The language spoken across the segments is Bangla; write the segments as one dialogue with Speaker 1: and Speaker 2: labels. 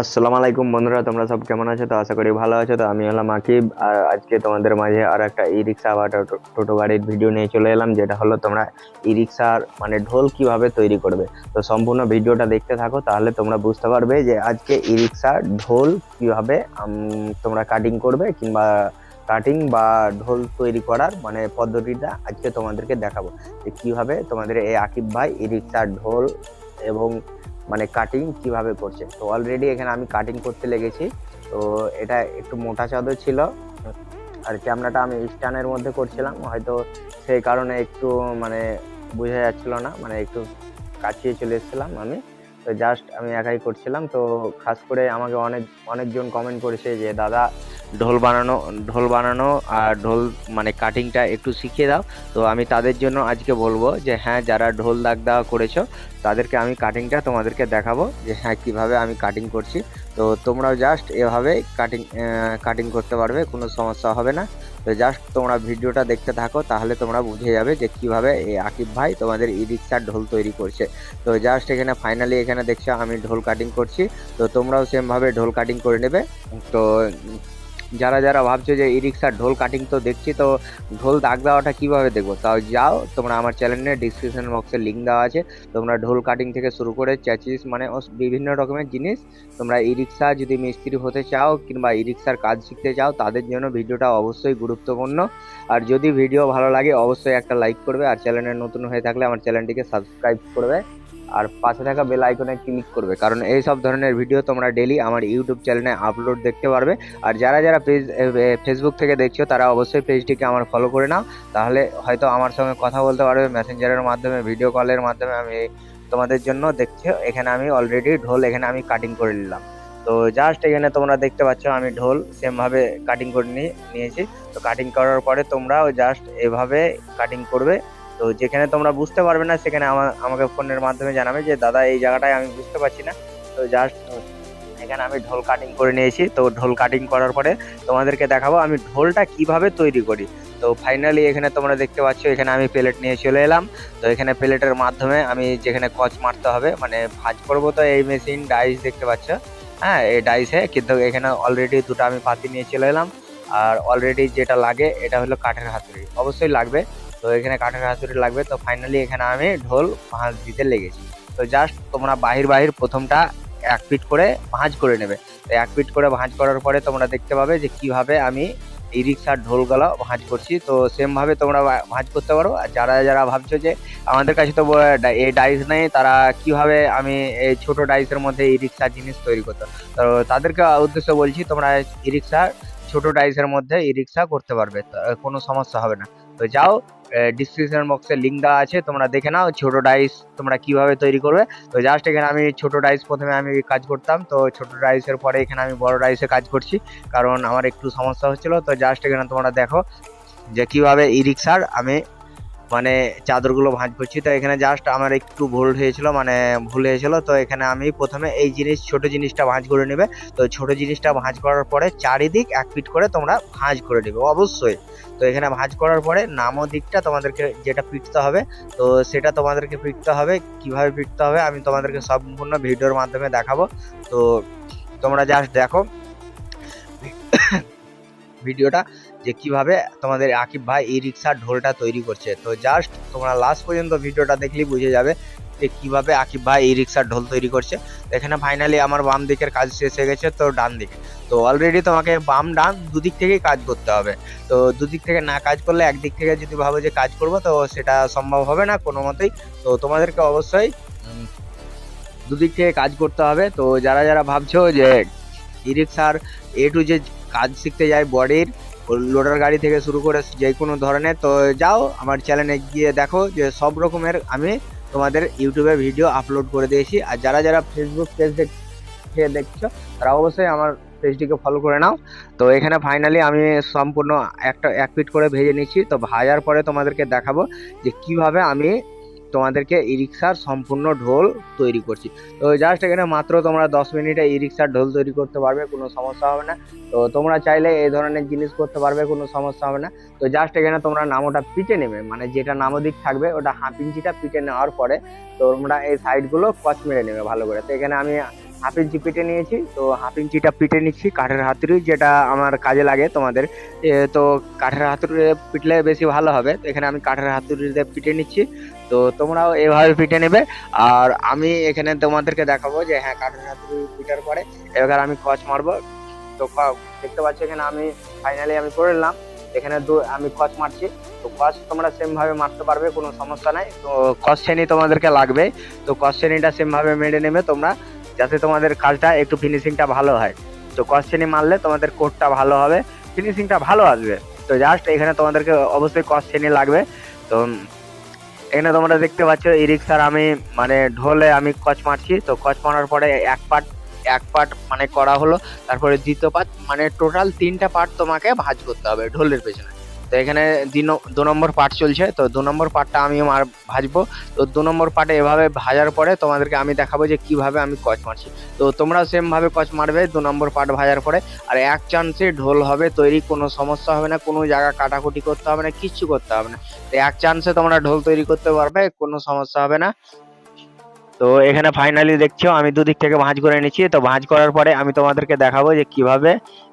Speaker 1: আসসালামু আলাইকুম বন্ধুরা, তোমরা সব কেমন আছো? তো আশা করি ভালো আছো। তো আমি হলাম আকিব, আর আজকে তোমাদের মাঝে আর একটা ই রিক্সা বা টোটো- গাড়ির ভিডিও নিয়ে চলে এলাম, যেটা হলো তোমরা ই রিক্সার মানে ঢোল কীভাবে তৈরি করবে। তো সম্পূর্ণ ভিডিওটা দেখতে থাকো, তাহলে তোমরা বুঝতে পারবে যে আজকে ই রিক্সার ঢোল কীভাবে তোমরা কাটিং করবে কিংবা কাটিং বা ঢোল তৈরি করার মানে পদ্ধতিটা আজকে তোমাদেরকে দেখাবো। যে কীভাবে তোমাদের এই আকিব ভাই ই রিক্সার ঢোল এবং মানে কাটিং কীভাবে করছে? তো অলরেডি এখানে আমি কাটিং করতে লেগেছি। তো এটা একটু মোটা চাদর ছিল। আর ক্যামেরাটা আমি স্ট্যান্ডের মধ্যে করছিলাম। হয়তো সেই কারণে একটু মানে বোঝা যাচ্ছিল না। মানে একটু কাছিয়ে চলে এসেছিলাম আমি। তো জাস্ট আমি একাই করছিলাম। তো খাস করে আমাকে অনেক, অনেকজন কমেন্ট করেছে যে, দাদা ঢোল বানানো ঢোল বানানো আর ঢোল মানে কাটিংটা একটু শিখিয়ে দাও। তো আমি তাদের জন্য আজকে বলব যে হ্যাঁ যারা ঢোল দাগ দেওয়া করেছ, তাদেরকে আমি কাটিংটা তোমাদেরকে দেখাবো যে হ্যাঁ কীভাবে আমি কাটিং করছি। তো তোমরাও জাস্ট এভাবে কাটিং কাটিং করতে পারবে, কোনো সমস্যা হবে না। তো জাস্ট তোমরা ভিডিওটা দেখতে থাকো, তাহলে তোমরা বুঝে যাবে যে, কীভাবে এই আকিব ভাই তোমাদের ই রিক্সার ঢোল তৈরি করছে। তো জাস্ট এখানে ফাইনালি এখানে দেখছ আমি ঢোল কাটিং করছি। তো তোমরাও সেমভাবে ঢোল কাটিং করে নেবে। তো যারা যারা ভাবছ যে ই রিক্সার ঢোল কাটিং তো দেখছি, তো ঢোল দাগ দেওয়াটা কীভাবে দেখব? তাও যাও, তোমরা আমার চ্যানেলে ডিসক্রিপশন বক্সে লিঙ্ক দেওয়া আছে। তোমরা ঢোল কাটিং থেকে শুরু করে চ্যাচিস মানে বিভিন্ন রকমের জিনিস, তোমরা ই রিক্সা যদি মিস্ত্রি হতে চাও কিংবা ই রিক্সার কাজ শিখতে চাও, তাদের জন্য ভিডিওটা অবশ্যই গুরুত্বপূর্ণ। আর যদি ভিডিও ভালো লাগে, অবশ্যই একটা লাইক করবে। আর চ্যানেলে নতুন হয়ে থাকলে আমার চ্যানেলটিকে সাবস্ক্রাইব করবে। আর পাশে থাকা বেল আইকনে ক্লিক করবে। কারণ এই সব ধরনের ভিডিও তোমরা ডেলি আমার ইউটিউব চ্যানেলে আপলোড দেখতে পারবে। আর যারা যারা পেজ ফেসবুক থেকে দেখছ, তারা অবশ্যই পেজটিকে আমার ফলো করে নাও। তাহলে হয়তো আমার সঙ্গে কথা বলতে পারবে মেসেঞ্জারের মাধ্যমে ভিডিও কলের মাধ্যমে আমি তোমাদের জন্য দেখছ। এখানে আমি অলরেডি ঢোল এখানে আমি কাটিং করে নিলাম। তো জাস্ট এখানে তোমরা দেখতে পাচ্ছ, আমি ঢোল সেমভাবে কাটিং করে নিয়ে নিয়েছি। তো কাটিং করার পরে তোমরাও জাস্ট এভাবে কাটিং করবে। তো যেখানে তোমরা বুঝতে পারবে না, সেখানে আমাকে ফোনের মাধ্যমে জানাবে যে, দাদা, এই জায়গাটায় আমি বুঝতে পারছি না। তো জাস্ট এখানে আমি ঢোল কাটিং করে নিয়েছি। তো ঢোল কাটিং করার পরে তোমাদেরকে দেখাবো আমি ঢোলটা কীভাবে তৈরি করি। তো ফাইনালি এখানে তোমরা দেখতে পাচ্ছ, এখানে আমি প্লেট নিয়ে চলে এলাম। তো এখানে প্লেটের মাধ্যমে আমি যেখানে কচ মারতে হবে মানে ভাঁজ করব তো এই মেশিন ডাইস দেখতে পাচ্ছ। হ্যাঁ এই ডাইসে কিন্তু এখানে অলরেডি দুটো আমি পাতি নিয়ে চলে এলাম। আর অলরেডি যেটা লাগে, এটা হলো কাঠের হাতুড়ি। অবশ্যই লাগবে। তো এখানে কাঠের হাতুড়ি লাগবে। তো ফাইনালি এখানে আমি ঢোল ভাঁজ দিতে লেগেছি। তো জাস্ট তোমরা বাহির বাহির প্রথমটা এক ফিট করে ভাঁজ করে নেবে। তো এক ফিট করে ভাঁজ করার পরে তোমরা দেখতে পাবে যে কীভাবে আমি ই রিক্সার ঢোলগুলো ভাঁজ করছি। তো সেমভাবে তোমরা ভাঁজ করতে পারো। আর যারা যারা ভাবছ যে আমাদের কাছে তো এই ডাইস নেই, তারা কীভাবে আমি এই ছোট ডাইসের মধ্যে ই রিক্সার জিনিস তৈরি করতে তো তাদেরকে উদ্দেশ্য বলছি, তোমরা ই রিক্সার ছোট ডাইসের মধ্যে ই রিক্সা করতে পারবে। কোনো সমস্যা হবে না। তো যাও ডিসক্রিপশন বক্সে লিঙ্ক দেওয়া আছে, তোমরা দেখে নাও ছোট ডাইস তোমরা কীভাবে তৈরি করবে। তো জাস্ট এখানে আমি ছোট ডাইস প্রথমে আমি কাজ করতাম, তো ছোট ডাইসের পরে এখানে আমি বড় ডাইসে কাজ করছি, কারণ আমার একটু সমস্যা হচ্ছিল, তো জাস্ট এখানে তোমরা দেখো যে কীভাবে ই রিক্সার আমি মানে চাদরগুলো ভাঁজ করছি তো এখানে জাস্ট আমার একটু ভুল হয়েছিল মানে ভুল হয়েছিল। তো এখানে আমি প্রথমে এই জিনিস, ছোট জিনিসটা ভাঁজ করে নেবে। তো ছোট জিনিসটা ভাঁজ করার পরে চারিদিক এক ফিট করে তোমরা ভাঁজ করে নেবে, অবশ্যই। তো এখানে ভাঁজ করার পরে নামো দিকটা তোমাদেরকে যেটা পিটতে হবে, তো সেটা তোমাদেরকে পিটতে হবে। কীভাবে পিটতে হবে আমি তোমাদেরকে সম্পূর্ণ ভিডিওর মাধ্যমে দেখাবো। তো তোমরা জাস্ট দেখো। ভিডিওটা যে কীভাবে তোমাদের আকিব ভাই ই রিক্সার ঢোলটা তৈরি করছে। তো জাস্ট তোমরা লাস্ট পর্যন্ত ভিডিওটা দেখলেই বুঝে যাবে যে কীভাবে আকিব ভাই ই রিক্সার ঢোল তৈরি করছে। এখানে ফাইনালি আমার বাম দিকের কাজ শেষ হয়ে গেছে, তো ডান দিকে। তো অলরেডি তোমাকে বাম ডান দুদিক থেকেই কাজ করতে হবে। তো দুদিক থেকে না কাজ করলে একদিক থেকে যদি ভাবো যে কাজ করব, তো সেটা সম্ভব হবে না কোনো মতেই। তো তোমাদেরকে অবশ্যই দুদিক থেকে কাজ করতে হবে। তো যারা যারা ভাবছ যে ই রিক্সার এ টু যে কাজ শিখতে যায় বডির, লোডার গাড়ি থেকে শুরু করে যে কোনো ধরনের। তো যাও, আমার চ্যানেলে গিয়ে দেখো যে সব রকমের আমি তোমাদের ইউটিউবে ভিডিও আপলোড করে দিয়েছি। আর যারা যারা ফেসবুক পেজ দেখে দেখছ, তারা অবশ্যই আমার পেজটিকে ফলো করে নাও। তো এখানে ফাইনালি আমি সম্পূর্ণ একটা, এক ফিট করে ভেজে নিচ্ছি। তো ভাজার পরে তোমাদেরকে দেখাবো যে কীভাবে আমি তোমাদেরকে ই রিক্সার সম্পূর্ণ ঢোল তৈরি করছি। তো জাস্ট এখানে মাত্র তোমরা দশ মিনিটে ই রিক্সার ঢোল তৈরি করতে পারবে, কোনো সমস্যা হবে না। তো তোমরা চাইলে এই ধরনের জিনিস করতে পারবে, কোনো সমস্যা হবে না। তো জাস্ট এখানে তোমরা নামোটা পিটে নেবে মানে যেটা নামো দিক থাকবে ওটা হাফ ইঞ্চিটা পিটে নেওয়ার পরে তোমরা এই সাইডগুলো কচ মেরে নেবে ভালো করে। তো এখানে আমি হাফ ইঞ্চি পিটে নিয়েছি, তো হাফ ইঞ্চিটা পিটে নিচ্ছি কাঠের হাতুড়ি, যেটা আমার কাজে লাগে তোমাদের। তো কাঠের হাতুড়ি পিটলে বেশি ভালো হবে। তো এখানে আমি কাঠের হাতুড়িতে পিটে নিচ্ছি। তো তোমরাও এভাবে পিটে নেবে। আর আমি এখানে তোমাদেরকে দেখাবো যে হ্যাঁ কাঠের হাতুড়ি পিটার পরে। এবার আমি কচ মারবো। তো দেখতে পাচ্ছ এখানে আমি ফাইনালি আমি করে নিলাম। এখানে দু, আমি কচ মারছি। তো কচ তোমরা সেমভাবে মারতে পারবে, কোনো সমস্যা নাই। তো কচ শ্রেণি তোমাদেরকে লাগবে। তো কচ শ্রেণীটা সেমভাবে মেরে নেবে তোমরা, যাতে তোমাদের কাজটা একটু ফিনিশিংটা ভালো হয়। তো কচ শ্রেণি মারলে তোমাদের কোডটা ভালো হবে ফিনিশিংটা ভালো আসবে। তো জাস্ট এখানে তোমাদেরকে অবশ্যই কচ শ্রেণি লাগবে। তো এখানে তোমরা দেখতে পাচ্ছ ই রিক্সার আমি মানে ঢোলে আমি কচ মারছি। তো কচ মারার পরে এক পার্ট এক পার্ট মানে করা হলো। তারপরে দ্বিতীয় পার্ট মানে টোটাল তিনটা পার্ট তোমাকে ভাঁজ করতে হবে ঢোলের পেছনে। তো এখানে দু নম্বর পার্ট চলছে। তো দু নম্বর পার্টটা আমি মার ভাজবো। তো দু নম্বর পার্টে এভাবে ভাজার পরে তোমাদেরকে আমি দেখাবো যে কীভাবে আমি কচ মারছি। তো তোমরাও সেমভাবে কচ মারবে দু নম্বর পার্ট ভাজার পরে। আর এক চান্সে ঢোল হবে, তৈরি কোনো সমস্যা হবে না, কোনো জায়গা কাটাকুটি করতে হবে না, কিচ্ছু করতে হবে না। তো এক চান্সে তোমরা ঢোল তৈরি করতে পারবে, কোনো সমস্যা হবে না। তো এখানে ফাইনালি দেখছ, আমি দুদিক থেকে ভাঁজ করে নিচ্ছি। তো ভাঁজ করার পরে আমি তোমাদেরকে দেখাবো যে কীভাবে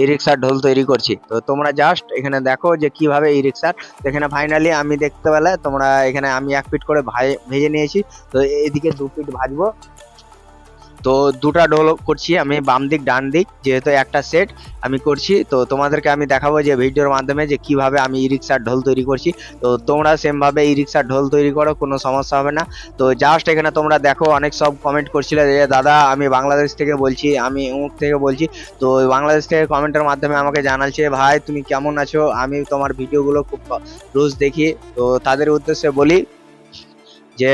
Speaker 1: ই রিক্সার ঢোল তৈরি করছি। তো তোমরা জাস্ট এখানে দেখো যে কীভাবে ই রিক্সার এখানে ফাইনালি আমি দেখতে পেলে তোমরা এখানে আমি এক পিট করে ভেজে নিয়েছি। তো এইদিকে দু পিট ভাজবো। তো দুটা ঢোল করছি, আমি বাম দিক, ডান দিক, যেহেতু একটা সেট আমি করছি। তো তোমাদেরকে আমি দেখাবো যে ভিডিওর মাধ্যমে যে কীভাবে আমি ই রিক্সার ঢোল তৈরি করছি। তো তোমরা সেমভাবে ই রিক্সার ঢোল তৈরি করো, কোনো সমস্যা হবে না। তো জাস্ট এখানে তোমরা দেখো, অনেক সব কমেন্ট করছিলে যে, দাদা, আমি বাংলাদেশ থেকে বলছি, আমি অমুক থেকে বলছি। তো বাংলাদেশ থেকে কমেন্টের মাধ্যমে আমাকে জানাচ্ছে, ভাই, তুমি কেমন আছো? আমি তোমার ভিডিওগুলো খুব রোজ দেখি। তো তাদের উদ্দেশ্যে বলি যে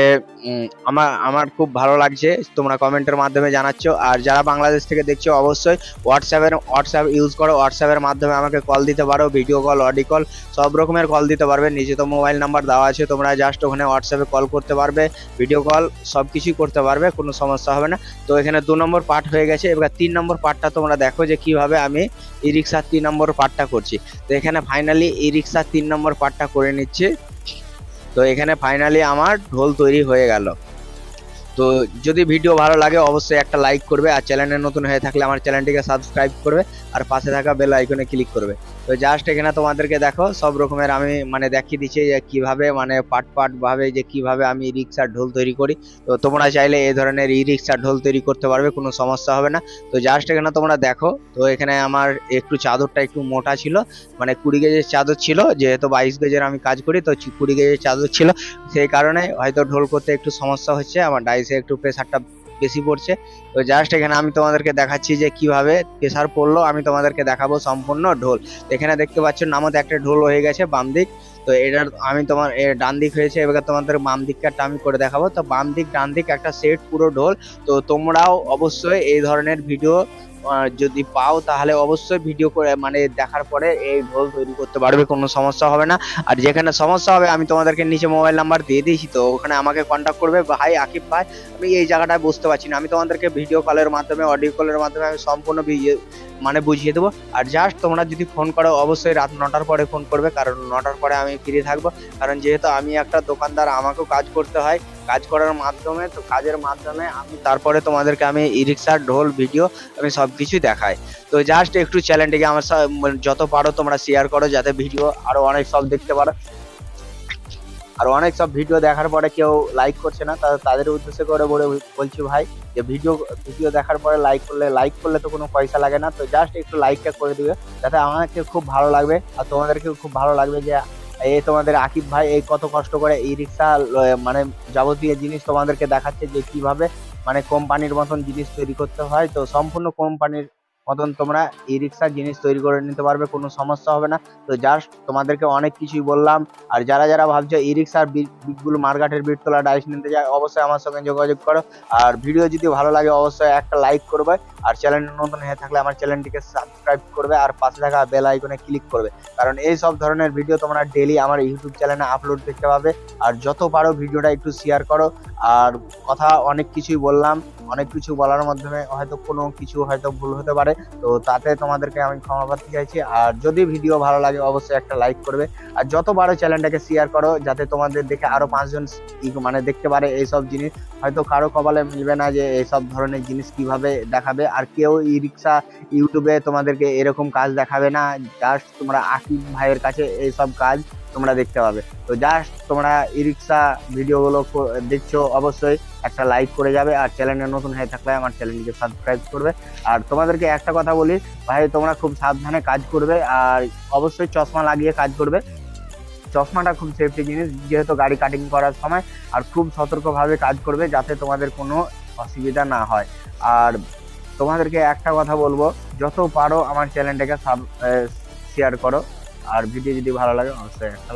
Speaker 1: আমার আমার খুব ভালো লাগছে। তোমরা কমেন্টের মাধ্যমে জানাচ্ছ। আর যারা বাংলাদেশ থেকে দেখছ, অবশ্যই হোয়াটসঅ্যাপের হোয়াটসঅ্যাপ ইউজ করো। হোয়াটসঅ্যাপের মাধ্যমে আমাকে কল দিতে পারো ভিডিও কল অডিও কল সব রকমের কল দিতে পারবে। নিজে তো মোবাইল নাম্বার দেওয়া আছে, তোমরা জাস্ট ওখানে হোয়াটসঅ্যাপে কল করতে পারবে ভিডিও কল সব কিছুই করতে পারবে, কোনো সমস্যা হবে না। তো এখানে দু নম্বর পার্ট হয়ে গেছে। এবার তিন নম্বর পার্টটা তোমরা দেখো যে কীভাবে আমি ই রিক্সার তিন নম্বর পার্টটা করছি। তো এখানে ফাইনালি ই রিক্সার তিন নম্বর পার্টটা করে নিচ্ছি। তো এখানে ফাইনালি আমার ঢোল তৈরি হয়ে গেল। তো যদি ভিডিও ভালো লাগে, অবশ্যই একটা লাইক করবে আর চ্যানেলে নতুন হয়ে থাকলে আমার চ্যানেলটিকে সাবস্ক্রাইব করবে আর পাশে থাকা বেল আইকনে ক্লিক করবে। তো জাস্ট এখানে তোমাদেরকে দেখো, সব রকমের আমি মানে দেখিয়ে দিচ্ছি যে কীভাবে মানে পার্ট পার্ট ভাবে যে কীভাবে আমি রিক্সার ঢোল তৈরি করি। তো তোমরা চাইলে এই ধরনের ই রিক্সার ঢোল তৈরি করতে পারবে, কোনো সমস্যা হবে না। তো জাস্ট এখানে তোমরা দেখো, তো এখানে আমার একটু চাদরটা একটু মোটা ছিল মানে কুড়ি গেজের চাদর ছিল, যেহেতু বাইশ গেজের আমি কাজ করি, তো কুড়ি গেজের চাদর ছিল। সেই কারণে হয়তো ঢোল করতে একটু সমস্যা হচ্ছে, আমার ডাইসে একটু প্রেশারটা বেশি পড়ছে। তো জাস্ট এখানে আমি তোমাদেরকে দেখাচ্ছি যে কীভাবে প্রেশার পড়ল, আমি তোমাদেরকে দেখাবো সম্পূর্ণ ঢোল। এখানে দেখতে পাচ্ছ নামাতে একটা ঢোল হয়ে গেছে বাম দিক। তো এটার আমি তোমার ডান দিক হয়েছে, এবার তোমাদের বাম দিকটা আমি করে দেখাবো। তো বাম দিক, ডান দিক একটা সেট পুরো ঢোল। তো তোমরাও অবশ্যই এই ধরনের ভিডিও যদি পাও তাহলে অবশ্যই ভিডিও করে মানে দেখার পরে এই ঢোল তৈরি করতে পারবে, কোনো সমস্যা হবে না। আর যেখানে সমস্যা হবে, আমি তোমাদেরকে নিচে মোবাইল নাম্বার দিয়ে দিয়েছি, তো ওখানে আমাকে কন্ট্যাক্ট করবে। ভাই, আকিব ভাই, আমি এই জায়গাটায় বুঝতে পারছি না। আমি তোমাদেরকে ভিডিও কলের মাধ্যমে অডিও কলের মাধ্যমে আমি সম্পূর্ণ মানে বুঝিয়ে দেবো। আর জাস্ট তোমরা যদি ফোন করো, অবশ্যই রাত নটার পরে ফোন করবে, কারণ নটার পরে আমি ফ্রি থাকব। কারণ যেহেতু আমি একটা দোকানদার, আমাকেও কাজ করতে হয়। কাজ করার মাধ্যমে, তো কাজের মাধ্যমে আমি তারপরে তোমাদেরকে আমি ই রিক্সার ঢোল, ভিডিও, আমি সব কিছুই দেখাই। তো জাস্ট একটু চ্যানেলটিকে আমার মানে যত পারো তোমরা শেয়ার করো যাতে ভিডিও আরও অনেক সব দেখতে পারো। আর অনেক সব ভিডিও দেখার পরে কেউ লাইক করছে না তাদের উদ্দেশ্য করে বলে বলছি ভাই, যে ভিডিও ভিডিও দেখার পরে লাইক করলে লাইক করলে তো কোনো পয়সা লাগে না, তো জাস্ট একটু লাইকটা করে দিবে, যাতে আমাকে খুব ভালো লাগবে, আর তোমাদেরকেও খুব ভালো লাগবে যে এই তোমাদের আকিব ভাই এই কত কষ্ট করে ই রিক্সা মানে যাবতীয় জিনিস তোমাদেরকে দেখাচ্ছে যে কীভাবে মানে কোম্পানির মতন জিনিস তৈরি করতে হয়। তো সম্পূর্ণ কোম্পানির মতন তোমরা ই রিক্সার জিনিস তৈরি করে নিতে পারবে, কোনো সমস্যা হবে না। তো জাস্ট তোমাদেরকে অনেক কিছুই বললাম। আর যারা যারা ভাবছ ই রিক্সার বিটগুলো মার্কেটের বিটতলা ডাইস নিতে যায় অবশ্যই আমার সঙ্গে যোগাযোগ করো। আর ভিডিও যদি ভালো লাগে, অবশ্যই একটা লাইক করবে। আর চ্যানেল নতুন হয়ে থাকলে আমার চ্যানেলটিকে সাবস্ক্রাইব করবে। আর পাশে থাকা বেল আইকনে ক্লিক করবে। কারণ এই সব ধরনের ভিডিও তোমরা ডেলি আমার ইউটিউব চ্যানেলে আপলোড দেখতে পাবে। আর যত পারো ভিডিওটা একটু শেয়ার করো। আর কথা অনেক কিছুই বললাম,
Speaker 2: অনেক কিছু বলার মাধ্যমে হয়তো কোনো কিছু হয়তো ভুল হতে পারে, তো তাতে তোমাদেরকে আমি ক্ষমা প্রার্থী চাইছি। আর যদি ভিডিও ভালো লাগে অবশ্যই একটা লাইক করবে। আর যত পারো চ্যানেলটাকে শেয়ার করো, যাতে তোমাদের দেখে আরও পাঁচজন মানে দেখতে পারে এইসব জিনিস। হয়তো কারও কপালে মিলবে না যে এইসব ধরনের জিনিস কীভাবে দেখাবে। আর কেউ ই রিক্সা, ইউটিউবে তোমাদেরকে এরকম কাজ দেখাবে না। জাস্ট তোমরা আকিব ভাইয়ের কাছে এইসব কাজ তোমরা দেখতে পাবে। তো জাস্ট তোমরা ই রিক্সা ভিডিওগুলো দেখছ অবশ্যই, একটা লাইক করে যাবে আর চ্যানেলে নতুন হয়ে থাকলে আমার চ্যানেলটিকে সাবস্ক্রাইব করবে। আর তোমাদেরকে একটা কথা বলি, ভাই, তোমরা খুব সাবধানে কাজ করবে আর অবশ্যই চশমা লাগিয়ে কাজ করবে। চশমাটা খুব সেফটি জিনিস, যেহেতু গাড়ি কাটিং করার সময় আর খুব সতর্কভাবে কাজ করবে যাতে তোমাদের কোনো অসুবিধা না হয়। আর তোমাদেরকে একটা কথা বলব, যত পারো আমার চ্যানেলটাকে সাব শেয়ার করো। আর ভিডিও যদি ভালো লাগে অবশ্যই একটা